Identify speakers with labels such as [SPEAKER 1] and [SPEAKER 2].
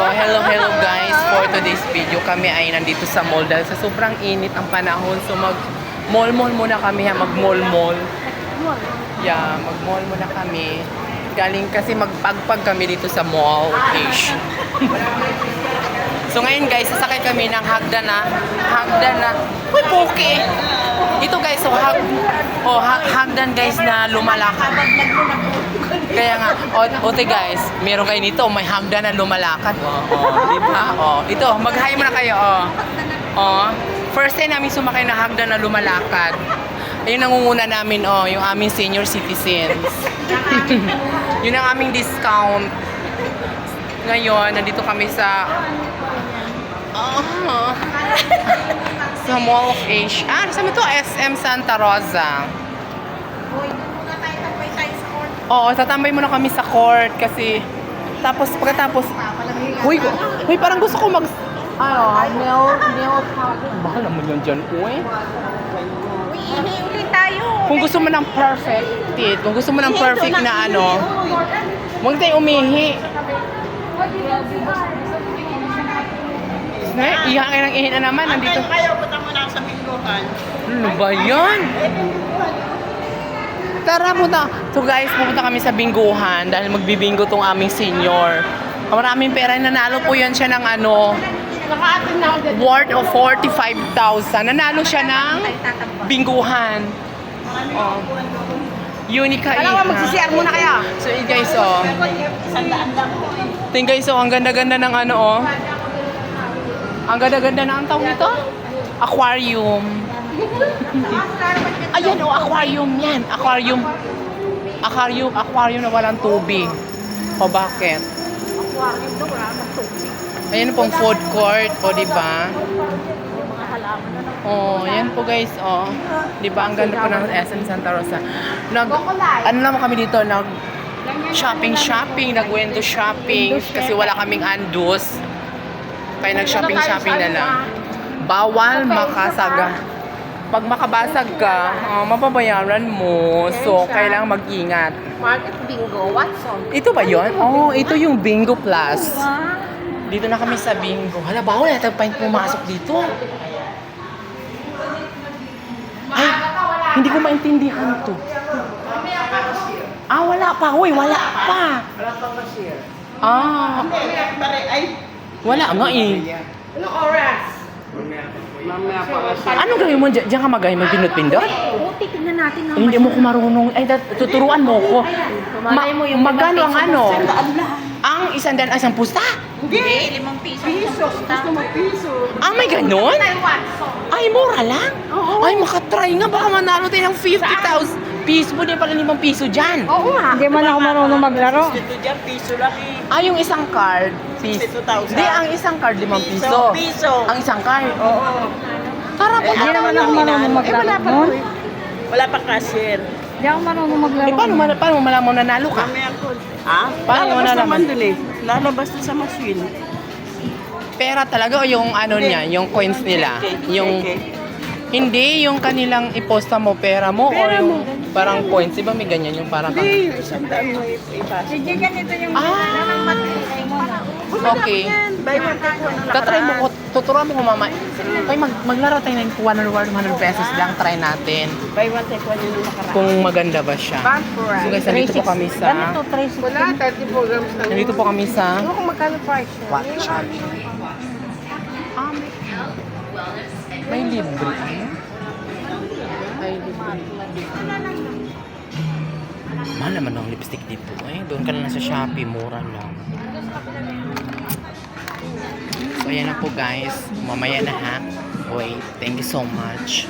[SPEAKER 1] So, hello, hello guys. For today's video, kami ay nandito sa mall dahil sa sobrang init ang panahon. So, mag mall-mall muna kami ha, mag-mall-mall. Yeah, mag-mall muna kami. Galing kasi magpagpag kami dito sa mall ish. so ngayon guys, sasakay kami ng hagdan na. Hagdan na. Uy, poke! Ito guys, so hag, oh, ha- hagdan guys na lumalakad. Kaya nga, o, ote guys, meron kayo nito, may hagdan na lumalakad. Oh, oh, di ba? Oh, ito, mag-hi muna kayo, oh. Oh, first time namin sumakay na hagdan na lumalakad. Ayun nangunguna namin, oh, yung aming senior citizens. Yun ang aming discount. Ngayon, nandito kami sa... Ah, sa Mall of Asia. Ah, saan ito? SM Santa Rosa. Oo, tatambay muna kami sa court kasi tapos pagkatapos Huy, huy parang gusto ko mag ano, nail nail polish. Bahal naman yun dyan, uy.
[SPEAKER 2] Ulit tayo.
[SPEAKER 1] Kung gusto mo ng perfect tit, kung gusto mo ng perfect na ano, huwag tayong umihi. Nay, iha kayo ng ihi na naman, nandito.
[SPEAKER 2] Kayo, punta mo na sa bingguhan.
[SPEAKER 1] Ano ba yan? Tara, punta. So guys, pupunta kami sa bingguhan dahil magbibingo tong aming senior. Maraming pera. Nanalo po yan siya ng ano, worth of 45,000. Nanalo siya ng bingguhan. Oh. Unica
[SPEAKER 2] Alam mo,
[SPEAKER 1] Iha.
[SPEAKER 2] magsisiyar muna kaya.
[SPEAKER 1] So guys, oh. Tingnan guys, oh, ang ganda-ganda ng ano, oh. Ang ganda-ganda na ang tawag nito? Aquarium. Ayan, oh, aquarium yan. Aquarium. Aquarium, aquarium na walang tubig. O bakit?
[SPEAKER 2] Aquarium daw, wala nang tubig.
[SPEAKER 1] Ayan pong food court, o di ba?
[SPEAKER 2] Na.
[SPEAKER 1] Oh, yan po guys, oh. Di ba ang ganda po ng SM Santa Rosa. Nag ano naman kami dito, nag shopping shopping, nag window shopping kasi wala kaming andus. Kaya nag shopping shopping na lang. Bawal makasaga. Pag makabasag ka, ah, mapabayaran mo. So, kailangan mag-ingat.
[SPEAKER 2] Market bingo, Watson.
[SPEAKER 1] Ito ba yon? Oh, ito yung Bingo Plus. Dito na kami sa Bingo. Hala, bawal yata pa pumasok dito. Ay, hindi ko maintindihan to. Ah, wala pa. Uy, wala pa.
[SPEAKER 2] Wala pang cashier.
[SPEAKER 1] Ah,
[SPEAKER 2] ay.
[SPEAKER 1] Wala nga eh.
[SPEAKER 2] Anong oras? Mamaya pa kasi.
[SPEAKER 1] Anong gawin mo? Diyan diyan ka mag magpindot-pindot?
[SPEAKER 2] Oo, titignan natin
[SPEAKER 1] Eh, hindi mo ko marunong. Ay, dat- tuturuan mo ko.
[SPEAKER 2] Malay mo yung
[SPEAKER 1] magkano ang ano? Ang isang daan, isang pusta?
[SPEAKER 2] Hindi, limang piso. Piso. Gusto mo piso.
[SPEAKER 1] Ah, may ganon?
[SPEAKER 2] Ay,
[SPEAKER 1] mura lang?
[SPEAKER 2] Oo.
[SPEAKER 1] Ay, makatry nga. Baka manalo tayo ng 50,000 piso. Pwede pala 5 piso dyan.
[SPEAKER 2] Oo nga.
[SPEAKER 3] Hindi man ako marunong maglaro.
[SPEAKER 2] Ito dyan, piso lang eh.
[SPEAKER 1] Ah, yung isang card, piso.
[SPEAKER 2] 62,000.
[SPEAKER 1] Hindi, ang isang card, 5
[SPEAKER 2] Piso,
[SPEAKER 1] piso.
[SPEAKER 2] piso.
[SPEAKER 1] Ang isang card.
[SPEAKER 2] Oo.
[SPEAKER 1] Tara po,
[SPEAKER 3] Hindi naman ako marunong
[SPEAKER 2] Eh,
[SPEAKER 3] maglaro
[SPEAKER 2] wala pa.
[SPEAKER 3] nun.
[SPEAKER 2] Wala pa cashier.
[SPEAKER 3] Hindi ako marunong maglaro.
[SPEAKER 1] Eh, paano, ma- paano mo malaman mo nanalo ka?
[SPEAKER 2] Mamaya ko. Ha?
[SPEAKER 1] Paano mo
[SPEAKER 2] Lalabas
[SPEAKER 1] nalaman?
[SPEAKER 2] naman dun eh. Lalabas na sa machine.
[SPEAKER 1] Pera talaga o yung ano niya, yung coins nila? Yung, hindi, yung kanilang iposta mo, pera mo, or yung parang coins. Di ba may ganyan yung parang...
[SPEAKER 2] Hindi, isang daan mo ipasa.
[SPEAKER 3] Sige, ganito yung
[SPEAKER 1] Ah, okay.
[SPEAKER 2] Buy one take one
[SPEAKER 1] Tatry mo ko, tuturuan mo ko mama. Kaya mag, maglaro tayo ng 100 100 pesos lang, try natin.
[SPEAKER 2] Buy one take one yung nakaraan.
[SPEAKER 1] Kung maganda ba siya. So guys, nandito po kami sa...
[SPEAKER 3] Ganito, 360.
[SPEAKER 2] Wala, 30 programs na.
[SPEAKER 1] Nandito po kami sa...
[SPEAKER 2] Ano kung magkano price?
[SPEAKER 1] Um, may libre. Naman ang lipstick dito. Eh, doon ka na sa Shopee, mura lang. So, ayan na po guys. Mamaya na ha. Wait, thank you so much.